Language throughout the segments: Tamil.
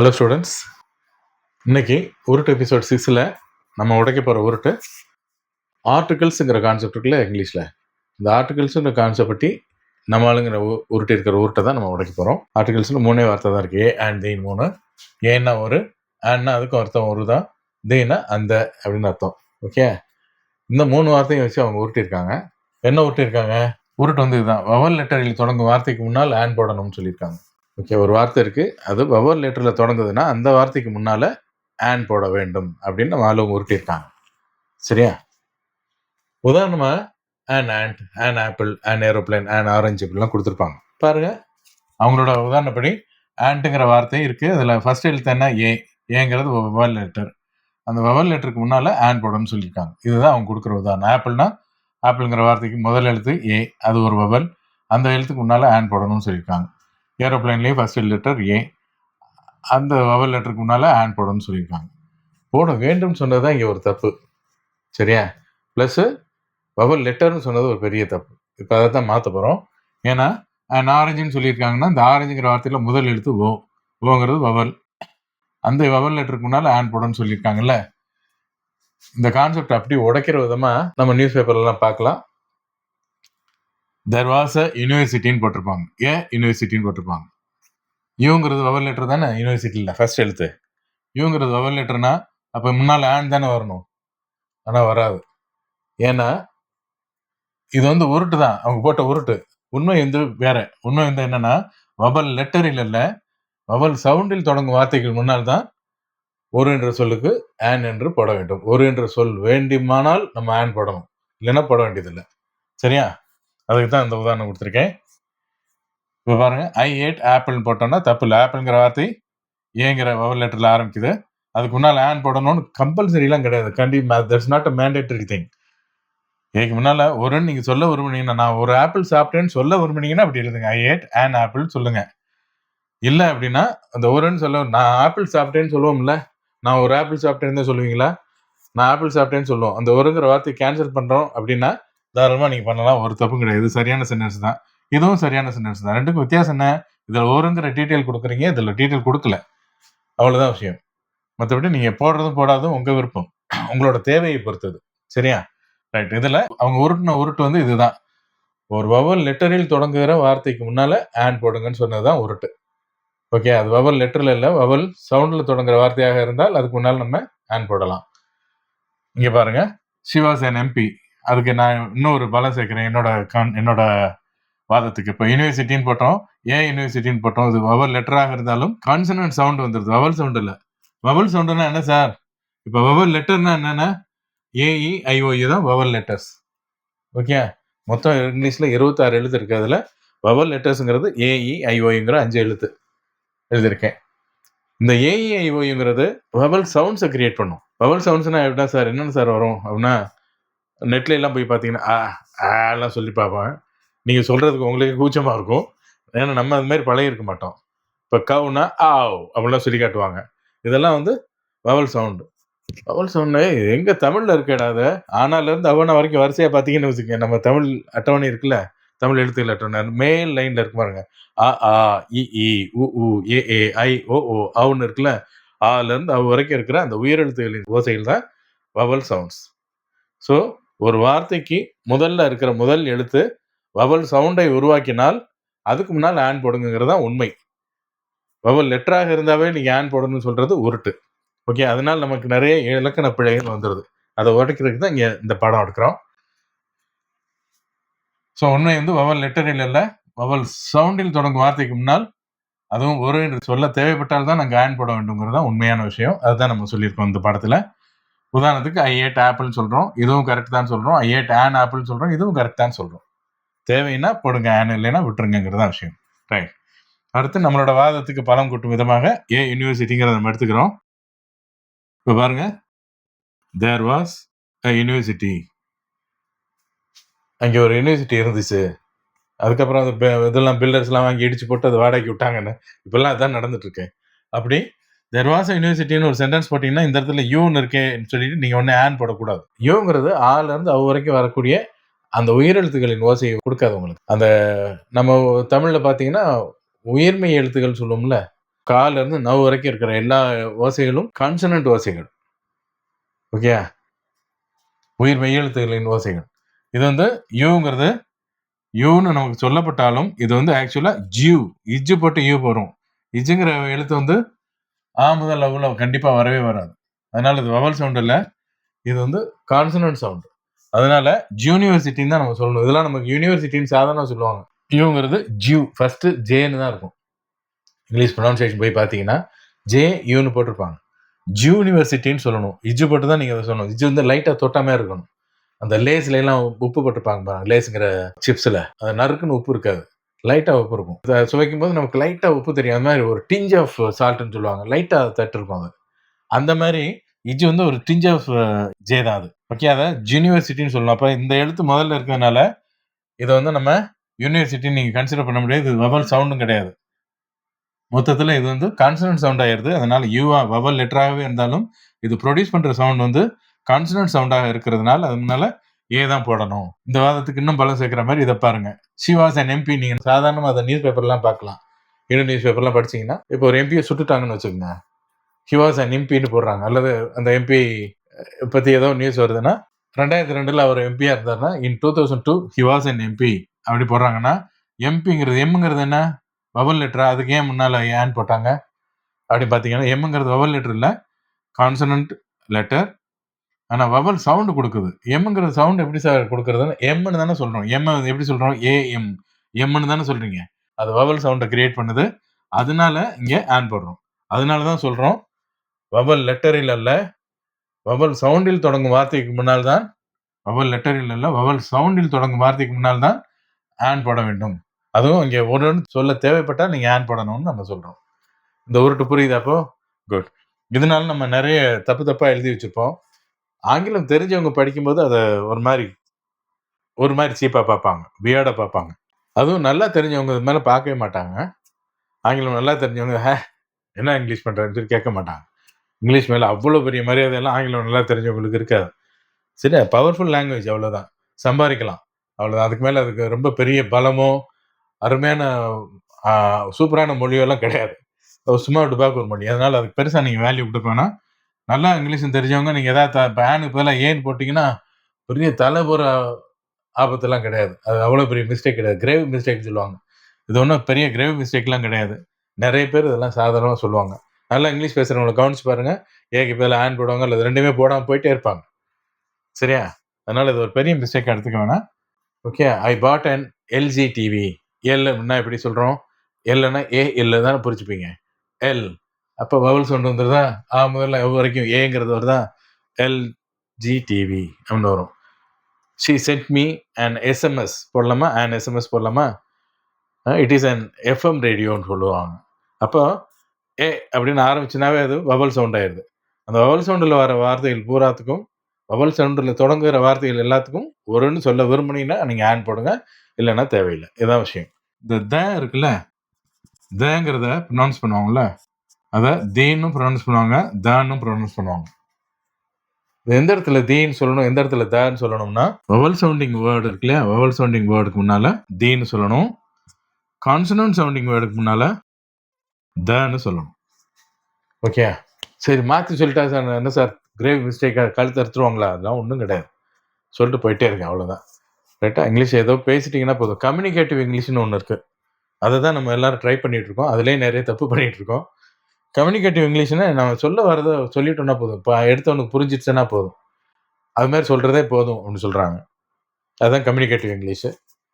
ஹலோ ஸ்டூடெண்ட்ஸ் இன்னைக்கு உருட்டு எபிசோட் சிக்ஸில் நம்ம உடைக்க போகிற உருட்டு ஆர்டிகல்ஸுங்கிற கான்செப்ட் இருக்குல்ல இங்கிலீஷில் இந்த ஆர்டிகல்ஸுங்கிற கான்செப்ட் பற்றி நம்ம ஆளுங்கிற உருட்டு இருக்கிற உருட்டை தான் நம்ம உடைக்க போகிறோம் ஆர்டிகல்ஸ்னு மூணே வார்த்தை தான் இருக்குது ஏ அண்ட் தீன் மூணு. ஏன்னா ஒரு ஆன்னா அதுக்கும் அர்த்தம் ஒரு தான் தீனா அந்த அப்படின்னு அர்த்தம். ஓகே இந்த மூணு வார்த்தையும் வச்சு அவங்க உருட்டியிருக்காங்க என்ன உருட்டியிருக்காங்க உருட்டு வந்து இதுதான். வவல் லெட்டரில் தொடங்கும் வார்த்தைக்கு முன்னால் ஆன் போடணும்னு சொல்லியிருக்காங்க. ஓகே ஒரு வார்த்தை இருக்குது அது பவர் லெட்டரில் தொடங்குதுன்னா அந்த வார்த்தைக்கு முன்னால் ஆன் போட வேண்டும் அப்படின்னு நம்ம ஆளும் உருட்டியிருக்காங்க. சரியா? உதாரணமாக an ant an apple an aeroplane an orange இப்படிலாம் கொடுத்துருப்பாங்க. பாருங்கள் அவங்களோட உதாரணப்படி ஆண்ட்டுங்கிற வார்த்தை இருக்குது அதில் ஃபஸ்ட் எழுத்து என்ன? ஏ ஏங்கிறது வவல் லெட்டர் அந்த வவல் லெட்டருக்கு முன்னால் ஆன் போடணும்னு சொல்லியிருக்காங்க. இதுதான் அவங்க கொடுக்குற உதாரணம். ஆப்பிள்னா ஆப்பிள்ங்கிற வார்த்தைக்கு முதல் எழுத்து ஏ அது ஒரு வவல் அந்த எழுத்துக்கு முன்னால் ஆன் போடணும்னு சொல்லியிருக்காங்க. ஏரோப்ளைன்லேயும் ஃபஸ்ட் லெட்டர் ஏ அந்த வவல் லெட்டருக்கு முன்னால் ஆன் போடணும்னு சொல்லியிருக்காங்க. போட வேண்டும்னு சொன்னது தான் இங்கே ஒரு தப்பு. சரியா? ப்ளஸ்ஸு வவல் லெட்டர்னு சொன்னது ஒரு பெரிய தப்பு. இப்போ அதை தான் மாற்ற போகிறோம் ஏன்னா அண்ட் ஆரஞ்சுன்னு சொல்லியிருக்காங்கன்னா இந்த ஆரஞ்சுங்கிற வார்த்தையில் முதல் எழுத்து ஓ ஓங்கிறது வவல் அந்த வவல் லெட்டருக்கு முன்னால் ஆன் போடணும்னு சொல்லியிருக்காங்கல்ல? இந்த கான்செப்ட் அப்படி உடைக்கிற விதமாக நம்ம நியூஸ் பேப்பர்லாம் பார்க்கலாம். தெர் வாஸ் அ யூனிவர்சிட்டின்னு போட்டிருப்பாங்க. ஏ யூனிவர்சிட்டின்னு போட்டிருப்பாங்க? யூங்கிறது வவர் லெட்டர் தானே? யூனிவர்சிட்டியில் ஃபர்ஸ்ட் எழுத்து. யூங்கிறது வவர் லெட்டர்னா அப்போ முன்னால் ஆன் தானே வரணும்? ஆனால் வராது. ஏன்னா இது வந்து உருட்டு தான். அவங்க போட்ட உருட்டு. உண்மை வந்து வேற. உண்மை வந்து என்னன்னா வவல் லெட்டரில் இல்லை வவல் சவுண்டில் தொடங்கும் வார்த்தைகள் முன்னால் தான் ஒரு என்ற சொல்லுக்கு ஆன் என்று போட வேண்டும். ஒரு என்ற சொல் வேண்டுமானால் நம்ம ஆன் போடணும். இல்லைன்னா போட வேண்டியதில்லை. சரியா? அதுக்கு தான் இந்த உதாரணம் கொடுத்துருக்கேன். இப்போ பாருங்க ஐ ஏட் ஆப்பிள்னு போட்டோம்னா தப்பு இல்லை ஆப்பிள்ங்கிற வார்த்தை ஏங்கிற வவல் லெட்டரில் ஆரம்பிக்குது. அதுக்கு முன்னால் ஆன் போடணும்னு கம்பல்சரிலாம் கிடையாது. கண்டி that's not a mandatory thing இதுக்கு முன்னால் ஒரு நீங்கள் சொல்ல விரும்புனீங்கன்னா நான் ஒரு ஆப்பிள் சாப்பிட்டேன்னு சொல்ல விரும்புனீங்கன்னா அப்படி எழுதுங்க. ஐ ஏட் ஆன் ஆப்பிள் சொல்லுங்கள் இல்லை அப்படின்னா அந்த ஒருன்னு சொல்ல நான் ஆப்பிள் சாப்பிட்டேன்னு சொல்லுவோம்ல. நான் ஒரு ஆப்பிள் சாப்பிட்டேன்னு தான் சொல்லுவீங்களா? நான் ஆப்பிள் சாப்பிட்டேன்னு சொல்லுவோம். அந்த ஒருங்கிற வார்த்தையை கேன்சல் பண்ணுறோம் அப்படின்னா தாராளமாக நீங்கள் பண்ணலாம். ஒரு தப்பும் கிடையாது. சரியான சென்டென்ஸ் தான். இதுவும் சரியான சென்டென்ஸ் தான். ரெண்டுக்கும் வித்தியாசம் என்ன? இதில் ஒருங்கிற டீட்டெயில் கொடுக்குறீங்க. இதில் டீட்டெயில் கொடுக்கல. அவ்வளோதான் விஷயம். மற்றபடி நீங்கள் போடுறதும் போடாதும் உங்கள் விருப்பம். உங்களோட தேவையை பொறுத்தது. சரியா? ரைட் இதில் அவங்க உருட்டின உருட்டு வந்து இதுதான். ஒரு வவல் லெட்டரில் தொடங்குகிற வார்த்தைக்கு முன்னால ஆன் போடுங்கன்னு சொன்னது தான் உருட்டு. ஓகே அது வவல் லெட்டரில் இல்லை. வவல் சவுண்டில் தொடங்குற வார்த்தையாக இருந்தால் அதுக்கு முன்னால் நம்ம ஆன் போடலாம். இங்கே பாருங்க. சிவாசேன் என் எம்பி அதுக்கு நான் இன்னொரு பலம் சேர்க்கிறேன். என்னோட கான் என்னோட வாதத்துக்கு. இப்போ யூனிவர்சிட்டின்னு போட்டோம். ஏன் யூனிவர்சிட்டின்னு போட்டோம்? இது வவல் லெட்டராக இருந்தாலும் கான்சனன்ட் சவுண்ட் வந்துடுது வவல் சவுண்ட் இல்லை. வவல் சவுண்டுனா என்ன சார் இப்போ வவல் லெட்டர்னா என்னென்ன ஏஇ ஐஓஇ தான் வவல் லெட்டர்ஸ் ஓகே மொத்தம் இங்கிலீஷில் இருபத்தாறு எழுத்து இருக்கு. அதில் வவல் லெட்டர்ஸுங்கிறது ஏஇ ஐஓயுங்கிற அஞ்சு எழுத்து எழுதியிருக்கேன். இந்த ஏஇ ஐஓயுங்கிறது வவல் சவுண்ட்ஸை கிரியேட் பண்ணும். வவல் சவுண்ட்ஸ்னால் எப்படின்னா சார் என்னென்ன சார் வரும்? அப்படின்னா நெட்ல எல்லாம் போய் பார்த்தீங்கன்னா ஆ ஆலாம் சொல்லி பார்ப்பேன் நீங்கள் சொல்கிறதுக்கு உங்களுக்கு கூச்சமாக இருக்கும். ஏன்னா நம்ம அது மாதிரி பழகிருக்க மாட்டோம். இப்போ கவுனா ஆவ் அப்படிலாம் சொல்லி காட்டுவாங்க. இதெல்லாம் வந்து வவல் சவுண்டு. வவல் சவுண்டு எங்கே தமிழில் இருக்கடாத அது? ஆனாலேருந்து அவனா வரைக்கும் வரிசையாக பார்த்தீங்கன்னு வச்சுக்கோங்க. நம்ம தமிழ் அட்டவணை இருக்குல்ல தமிழ் எழுத்துக்கள் அட்டவணை மேல் லைனில் இருக்கு பாருங்க. அ ஆ இ இ உ உ ஏ ஏ ஐ ஓ ஓ அவுன்னு இருக்குல்ல ஆலேருந்து அவ வரைக்கும் இருக்கிற அந்த உயிரெழுத்துகளின் ஓசைகள் தான் வவல் சவுண்ட்ஸ். ஸோ ஒரு வார்த்தைக்கு முதல்ல இருக்கிற முதல் எழுத்து வவல் சவுண்டை உருவாக்கினால் அதுக்கு முன்னால் ஆன் போடுங்கிறது தான் உண்மை. வவல் லெட்டராக இருந்தாவே நீங்கள் ஆன் போடணும்னு சொல்கிறது உருட்டு. ஓகே அதனால் நமக்கு நிறைய இலக்கண பிழைகள் வந்துடுது அதை உடைக்கிறதுக்கு தான் இங்கே இந்த பாடம் எடுக்கிறோம். ஸோ உண்மை வந்து வவல் லெட்டரில் இல்லை வவல் சவுண்டில் தொடங்கும் வார்த்தைக்கு முன்னால் அதுவும் ஒரு என்று சொல்ல தேவைப்பட்டால் தான் நாங்கள் ஆன் போட வேண்டுங்கிறது தான் உண்மையான விஷயம். அதுதான் நம்ம சொல்லியிருக்கோம் இந்த பாடத்தில். உதாரணத்துக்கு ஐ ஏட் ஆப்பிள்னு சொல்கிறோம் இதுவும் கரெக்ட் தான் சொல்கிறோம் ஐ ஏட் ஆன் ஆப்பிள்னு சொல்கிறோம் இதுவும் கரெக்ட் தான் சொல்கிறோம் தேவைன்னா போடுங்க. ஆன் இல்லைன்னா விட்டுருங்கிறது தான் விஷயம். ரைட் அடுத்து நம்மளோட வாதத்துக்கு பலம் கூட்டும் விதமாக ஏ யூனிவர்சிட்டிங்கிறத நம்ம எடுத்துக்கிறோம். இப்போ பாருங்க. தேர் வாஸ் அ யூனிவர்சிட்டி அங்கே ஒரு யூனிவர்சிட்டி இருந்துச்சு. அதுக்கப்புறம் அது இதெல்லாம் பில்டர்ஸ்லாம் வாங்கி இடிச்சு போட்டு அது வாடகைக்கு விட்டாங்கன்னு. இப்பெல்லாம் அதான் நடந்துட்டு இருக்கேன் அப்படி தெர் வாஸ் யூனிவர்சிட்டின்னு ஒரு சென்டென்ஸ் போட்டிங்கன்னா இந்த இடத்துல யூன்னு இருக்கேன்னு சொல்லிட்டு நீங்கள் ஒன்று ஆன் போடக்கூடாது. யூங்கிறது ஆல இருந்து வரைக்கும் வரக்கூடிய அந்த உயிரெழுத்துக்களின் ஓசையை கொடுக்காது உங்களுக்கு. அந்த நம்ம தமிழில் பார்த்தீங்கன்னா உயிர்மை எழுத்துக்கள் சொல்லுவோம்ல கால இருந்து நவ் வரைக்கும் இருக்கிற எல்லா ஓசைகளும் கான்சனன்ட் ஓசைகள். ஓகே உயிர் மெய்யெழுத்துகளின் ஓசைகள். இது வந்து யூங்கிறது யூன்னு நமக்கு சொல்லப்பட்டாலும் இது வந்து ஆக்சுவலா ஜியூ இஜ்ஜு போட்டு யூ வரும் இஜ்ஜுங்கிற எழுத்து வந்து ஆ முதல் லவ்வில் கண்டிப்பாக வரவே வராது. அதனால இது வவல் சவுண்ட் இல்லை இது வந்து கான்சனன்ட் சவுண்ட் அதனால ஜூனிவர்சிட்டின்னு தான் நம்ம சொல்லணும். இதெல்லாம் நமக்கு யூனிவர்சிட்டின்னு சாதாரண சொல்லுவாங்க. யூங்கிறது ஜியூ ஃபர்ஸ்ட் ஜேன்னு தான் இருக்கும். இங்கிலீஷ் ப்ரொனவுன்சியேஷன் போய் பார்த்தீங்கன்னா ஜே யூன்னு போட்டிருப்பாங்க. யூனிவர்சிட்டின்னு சொல்லணும். இஜ்ஜு போட்டு தான் நீங்கள் அதை சொல்லணும். இஜ்ஜு வந்து லைட்டாக தொட்டாமே இருக்கணும். அந்த லேஸ்ல எல்லாம் உப்பு போட்டிருப்பாங்க பாருங்க லேஸுங்கிற சிப்ஸில் அது நறுக்குன்னு உப்பு இருக்காது. லைட்டாக உப்பு இருக்கும். அதை சுவைக்கும் போது நமக்கு லைட்டாக உப்பு தெரியும் அந்த மாதிரி ஒரு டிஞ்ச் ஆஃப் சால்ட்னு சொல்லுவாங்க. லைட்டாக தட்டு அது. அந்த மாதிரி இது வந்து ஒரு டிஞ்ச் ஆஃப் ஜே தான் அது. ஓகே அதை யூனிவர்சிட்டின்னு சொல்லலாம். அப்போ இந்த எழுத்து முதல்ல இருக்கிறதுனால இதை வந்து நம்ம யூனிவர்சிட்டி நீங்கள் கன்சிடர் பண்ண முடியாது. இது வவல் சவுண்டும் கிடையாது. மொத்தத்தில் இது வந்து கான்சனன்ட் சவுண்ட் ஆயிடுது அதனால யூவா வவல் லெட்டராகவே இருந்தாலும் இது ப்ரொடியூஸ் பண்ணுற சவுண்ட் வந்து கான்சனன்ட் சவுண்டாக இருக்கிறதுனால அதனால ஏ தான் போடணும். இந்த வாதத்துக்கு இன்னும் பலம் சேர்க்குற மாதிரி இதை பாருங்க. ஷிவாஸ் அண்ட் எம்பி நீங்க சாதாரணமாக அதை நியூஸ் பேப்பர்லாம் பார்க்கலாம். இன்னும் நியூஸ் பேப்பர்லாம் படிச்சீங்கன்னா இப்போ ஒரு எம்பியை சுட்டுட்டாங்கன்னு வச்சுக்கோங்க. ஹிவாஸ் அண்ட் எம்பின்னு போடுறாங்க. அல்லது அந்த எம்பி பற்றி ஏதோ நியூஸ் வருதுன்னா ரெண்டாயிரத்தி ரெண்டில் அவர் எம்பியா இருந்தாருன்னா in two thousand two he was and MP அப்படி போடுறாங்கன்னா எம்பிங்கிறது எம்ங்கிறது என்ன? வவல் லெட்டரா அதுக்கு ஏன் முன்னால் ஏன் போட்டாங்க? அப்படி பார்த்தீங்கன்னா எம்ங்கிறது வவல் லெட்டர் இல்லை கான்சனன்ட் லெட்டர் ஆனால் வவல் சவுண்டு கொடுக்குது. எம்ங்கிற சவுண்ட் எப்படி சார் கொடுக்குறதுன்னு எம்னு தானே சொல்கிறோம் எம் எப்படி சொல்கிறோம் ஏஎம் எம்னு தானே சொல்கிறீங்க அது வவல் சவுண்டை கிரியேட் பண்ணுது. அதனால இங்கே ஆன் போடுறோம் அதனால தான் சொல்கிறோம் வவல் லெட்டரில் அல்ல வவல் சவுண்டில் தொடங்கும் வார்த்தைக்கு முன்னால் தான் வவல் லெட்டரில் அல்ல வவல் சவுண்டில் தொடங்கும் வார்த்தைக்கு முன்னால் தான் ஆன் போட வேண்டும். அதுவும் இங்கே ஒரு சொல்ல தேவைப்பட்டால் நீங்கள் ஆன் போடணும்னு நம்ம சொல்கிறோம் இந்த உருட்டு புரியுதா அப்போ? குட் இதனால நம்ம நிறைய தப்பு தப்பாக எழுதி வச்சுருப்போம். ஆங்கிலம் தெரிஞ்சவங்க படிக்கும்போது அதை ஒரு மாதிரி ஒரு மாதிரி சீப்பாக பார்ப்பாங்க வியர்டாக பார்ப்பாங்க. அதுவும் நல்லா தெரிஞ்சவங்க இது மேலே பார்க்கவே மாட்டாங்க. ஆங்கிலம் நல்லா தெரிஞ்சவங்க ஹே என்ன இங்கிலீஷ் பண்ணுறாங்கன்னு சொல்லி கேட்க மாட்டாங்க. இங்கிலீஷ் மேலே அவ்வளோ பெரிய மரியாதையெல்லாம் ஆங்கிலம் நல்லா தெரிஞ்சவங்களுக்கு இருக்காது. சரி பவர்ஃபுல் லாங்குவேஜ் அவ்வளோதான். சம்பாதிக்கலாம் அவ்வளோதான். அதுக்கு மேலே அதுக்கு ரொம்ப பெரிய பலமோ அருமையான சூப்பரான மொழியோ எல்லாம் கிடையாது. அது சும்மா டுபாக்கு ஒரு மொழி. அதனால் அதுக்கு பெருசாக நீங்கள் வேல்யூ கொடுப்பேன்னா நல்லா இங்கிலீஷும் தெரிஞ்சவங்க நீங்கள் எதாவது பேனுக்கு பதிலாக ஏன்னு போட்டிங்கன்னா பெரிய தலை போகிற ஆபத்தெல்லாம் கிடையாது. அது அவ்வளோ பெரிய மிஸ்டேக் கிடையாது. கிரேவ் மிஸ்டேக் சொல்லுவாங்க. இது ஒன்றும் பெரிய கிரேவ் மிஸ்டேக்லாம் கிடையாது. நிறைய பேர் இதெல்லாம் சாதாரணமாக சொல்லுவாங்க. நல்லா இங்கிலீஷ் பேசுகிறவங்களை கவனிச்சு பாருங்கள் ஏக்கு பதில் ஆன் போடுவாங்க இல்லை ரெண்டுமே போடாமல் போயிட்டே இருப்பாங்க. சரியா? அதனால் இது ஒரு பெரிய மிஸ்டேக் எடுத்துக்க வேணாம். Okay iPad and LG TV L அப்படின்னா எப்படி சொல்கிறோம் எல்னா ஏ எல் தானே புரிச்சுப்பீங்க எல் அப்போ வவுல் சவுண்ட் வந்துருதா ஆ முதல்ல வரைக்கும் ஏங்கிறது வருதா? எல் ஜி டிவி அப்படின்னு வரும். She sent me and SMS போடலாமா? அண்ட் எஸ்எம்எஸ் போடலாமா? இட் இஸ் அன் எஃப்எம் ரேடியோன்னு சொல்லுவாங்க. அப்போ ஏ அப்படின்னு ஆரம்பிச்சுனாவே அது வவல் சவுண்ட் ஆயிடுது. அந்த வவல் சவுண்டில் வர வார்த்தைகள் பூராத்துக்கும் வவல் சவுண்டில் தொடங்குகிற வார்த்தைகள் எல்லாத்துக்கும் ஒருன்னு சொல்ல விரும்புனீங்கன்னா நீங்கள் ஆன் போடுங்க. இல்லைன்னா தேவையில்லை. இதான் விஷயம். இந்த த இருக்குல்ல? தேங்கிறத ப்ரொனவுன்ஸ் பண்ணுவாங்கள்ல அதை தீன்னும் ப்ரொனவுன்ஸ் பண்ணுவாங்க தான்னும் ப்ரொனவுன்ஸ் பண்ணுவாங்க. எந்த இடத்துல தீன்னு சொல்லணும் எந்த இடத்துல தான்னு சொல்லணும்னா? வவல் சவுண்டிங் வேர்டு இருக்கு இல்லையா? வவல் சவுண்டிங் வேர்டுக்கு முன்னால தீன்னு சொல்லணும். கான்சனன்ட் சவுண்டிங் வேர்டுக்கு முன்னால தான்னு சொல்லணும். ஓகே சரி மாற்றி சொல்லிட்டா சார் என்ன சார் கிரேவ் மிஸ்டேக்காக கழுத்து அறுத்துருவாங்களா? அதெல்லாம் ஒன்றும் கிடையாது. சொல்லிட்டு போயிட்டே இருக்கேன் அவ்வளோதான் ரைட்டா இங்கிலீஷ் ஏதோ பேசிட்டீங்கன்னா போதும். கம்யூனிகேட்டிவ் இங்கிலீஷ்னு ஒன்று இருக்குது அதை தான் நம்ம எல்லாரும் ட்ரை பண்ணிட்டு இருக்கோம். அதுலேயே நிறைய தப்பு பண்ணிட்டு இருக்கோம். கம்யூனிகேட்டிவ் இங்கிலீஷ்னா நம்ம சொல்ல வரதை சொல்லிட்டோம்னா போதும். இப்போ எடுத்தவனுக்கு புரிஞ்சிடுச்சுன்னா போதும். அது மாதிரி சொல்கிறதே போதும் அப்படின்னு சொல்கிறாங்க அதுதான் கம்யூனிகேட்டிவ் இங்கிலீஷு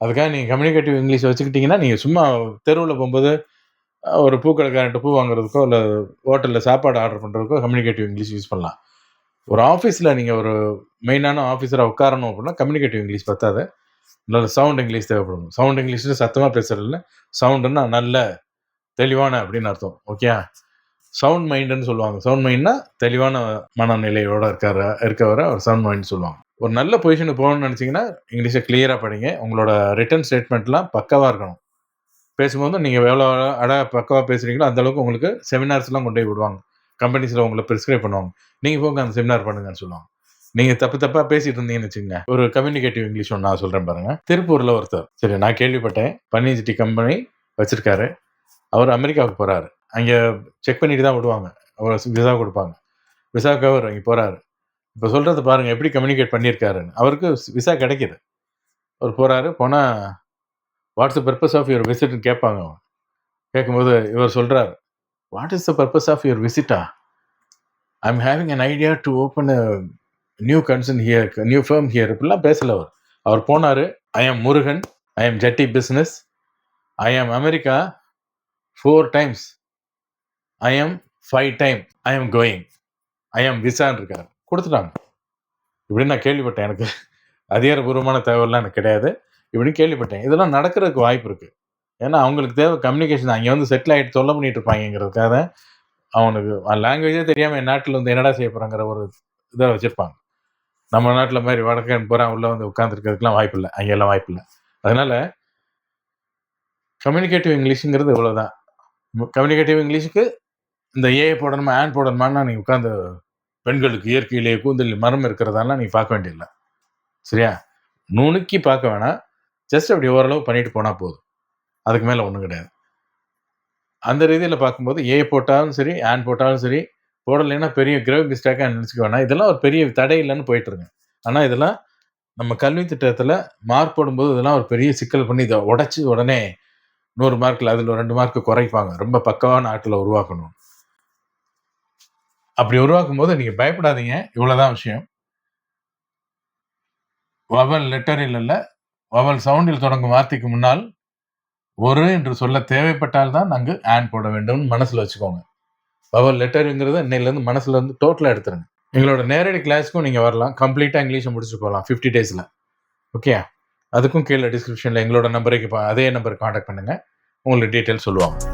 அதுக்காக நீங்கள் கம்யூனிகேட்டிவ் இங்கிலீஷ் வச்சுக்கிட்டிங்கன்னா நீங்கள் சும்மா தெருவில் போகும்போது ஒரு பூக்கடைக்காரன்ட்டு பூ வாங்குறதுக்கோ இல்லை ஹோட்டலில் சாப்பாடு ஆர்டர் பண்ணுறதுக்கோ கம்யூனிகேட்டிவ் இங்கிலீஷ் யூஸ் பண்ணலாம். ஒரு ஆஃபீஸில் நீங்கள் ஒரு மெயினான ஆஃபீஸராக உட்காரணும் அப்படின்னா கம்யூனிகேட்டிவ் இங்கிலீஷ் பத்தாது. நல்ல சவுண்ட் இங்கிலீஷ் தேவைப்படும். சவுண்ட் இங்கிலீஷில் சத்தமாக பேசுகிறதில்ல சவுண்டுன்னா நல்ல தெளிவான அப்படின்னு அர்த்தம். ஓகே சவுண்ட் மைண்டுன்னு சொல்லுவாங்க. சவுண்ட் மைண்ட்னா தெளிவான மனநிலையோட இருக்கிற இருக்கவரை ஒரு சவுண்ட் மைண்ட் சொல்லுவாங்க. ஒரு நல்ல பொசிஷனுக்கு போகணும்னு நினச்சிங்கன்னா இங்கிலீஷை கிளியராக படிங்க. உங்களோட ரிட்டன் ஸ்டேட்மெண்ட்லாம் பக்கவாக இருக்கணும். பேசும்போது நீங்கள் எவ்வளோ அழகாக பக்கவாக பேசுகிறீங்களோ அந்த அளவுக்கு உங்களுக்கு செமினார்ஸ்லாம் கொண்டு போய் விடுவாங்க. கம்பெனிஸில் உங்களை ப்ரிஸ்கிரைப் பண்ணுவாங்க. நீங்கள் போங்க அந்த செமினார் பண்ணுங்கன்னு சொல்லுவாங்க. நீங்கள் தப்பு தப்பாக பேசிட்டு இருந்தீங்கன்னு வச்சுக்கோங்க. ஒரு கம்யூனிகேட்டிவ் இங்கிலீஷ் ஒன்று நான் சொல்கிறேன் பாருங்கள் திருப்பூரில் ஒருத்தர். சரி நான் கேள்விப்பட்டேன். பன்னீர் சிட்டி கம்பெனி வச்சுருக்காரு. அவர் அமெரிக்காவுக்கு போகிறாரு அங்கே செக் பண்ணிட்டு தான் விடுவாங்க. அவர் விசா கொடுப்பாங்க. விசாவுக்காக அவர் அங்கே போகிறாரு இப்போ சொல்கிறது பாருங்கள் எப்படி கம்யூனிகேட் பண்ணியிருக்காருன்னு அவருக்கு விசா கிடைக்கிது. அவர் போகிறாரு போனால் what's the purpose of your விசிட்னு கேட்பாங்க அவங்க. கேட்கும்போது இவர் சொல்கிறார் what is the purpose of your Vista I am having an idea to open a new concern here new fame here இப்படிலாம் பேசல அவர். அவர் போனார் I am Murugan. I am ஜட்டி business I am America four times I am five time I am going I am விசான்னு இருக்கார் கொடுத்துட்டாங்க. இப்படின்னு நான் கேள்விப்பட்டேன் எனக்கு. அதிகாரபூர்வமான தகவல்லாம் எனக்கு கிடையாது. இப்படின்னு கேள்விப்பட்டேன். இதெல்லாம் நடக்கிறதுக்கு வாய்ப்பு இருக்குது ஏன்னா அவங்களுக்கு தேவை கம்யூனிகேஷன் அங்கே வந்து செட்டில் ஆகிட்டு தொல்லை பண்ணிட்டு இருப்பாங்கிறதுக்காக அவனுக்கு லாங்குவேஜே தெரியாமல் என் நாட்டில் வந்து என்னடா செய்ய போகிறாங்கிற ஒரு இதை வச்சுருப்பாங்க. நம்ம நாட்டில் மாதிரி வடக்கன் பூரா உள்ளே வந்து உட்காந்துருக்கிறதுக்குலாம் வாய்ப்பு இல்லை. அங்கெல்லாம் வாய்ப்பு இல்லை. அதனால் கம்யூனிகேட்டிவ் இங்கிலீஷுங்கிறது இவ்வளோதான் கம்யூனிகேட்டிவ் இங்கிலீஷுக்கு இந்த ஏ போடணுமா ஆன் போடணுமான்னு நீ உட்காந்து பெண்களுக்கு இயற்கையிலேயே கூந்தல் மரம் இருக்கிறதெல்லாம் நீ பார்க்க வேண்டியதில்லை. சரியா? நுணுக்கி பார்க்க வேணாம். ஜஸ்ட் அப்படி ஓரளவு பண்ணிட்டு போனால் போதும். அதுக்கு மேலே ஒன்றும் கிடையாது. அந்த ரீதியில் பார்க்கும்போது ஏ போட்டாலும் சரி ஆன் போட்டாலும் சரி போடலைன்னா பெரிய கிரேவ் மிஸ்டேக்காக நினச்சிக்க வேணாம். இதெல்லாம் ஒரு பெரிய தடை இல்லைன்னு போயிட்டுருங்க ஆனால் இதெல்லாம் நம்ம கல்வி திட்டத்தில் மார்க் போடும்போது இதெல்லாம் ஒரு பெரிய சிக்கல் பண்ணி இதை உடச்சி உடனே நூறு மார்க்கில் அதில் ரெண்டு மார்க்கு குறைப்பாங்க. ரொம்ப பக்கவான ஆட்டில் உருவாக்கணும். அப்படி உருவாக்கும் போது நீங்கள் பயப்படாதீங்க. இவ்வளோதான் விஷயம். வவல் லெட்டரில் அல்ல வவல் சவுண்டில் தொடங்கும் வார்த்தைக்கு முன்னால் ஒரு என்று சொல்ல தேவைப்பட்டால் தான் நாங்கள் ஆன் போட வேண்டும் மனசில் வச்சுக்கோங்க. வவல் லெட்டருங்கிறது இன்னையிலேருந்து மனசுல இருந்து டோட்டலாக எடுத்துருங்க. எங்களோட நேரடி கிளாஸ்க்கும் நீங்கள் வரலாம். கம்ப்ளீட்டாக இங்கிலீஷை முடிச்சு போகலாம் ஃபிஃப்டி டேஸில் ஓகே அதுக்கும் கீழே டிஸ்கிரிப்ஷனில் எங்களோட நம்பருக்கு அதே நம்பருக்கு காண்டாக்ட் பண்ணுங்கள் உங்களுக்கு டீட்டெயில் சொல்லுவாங்க.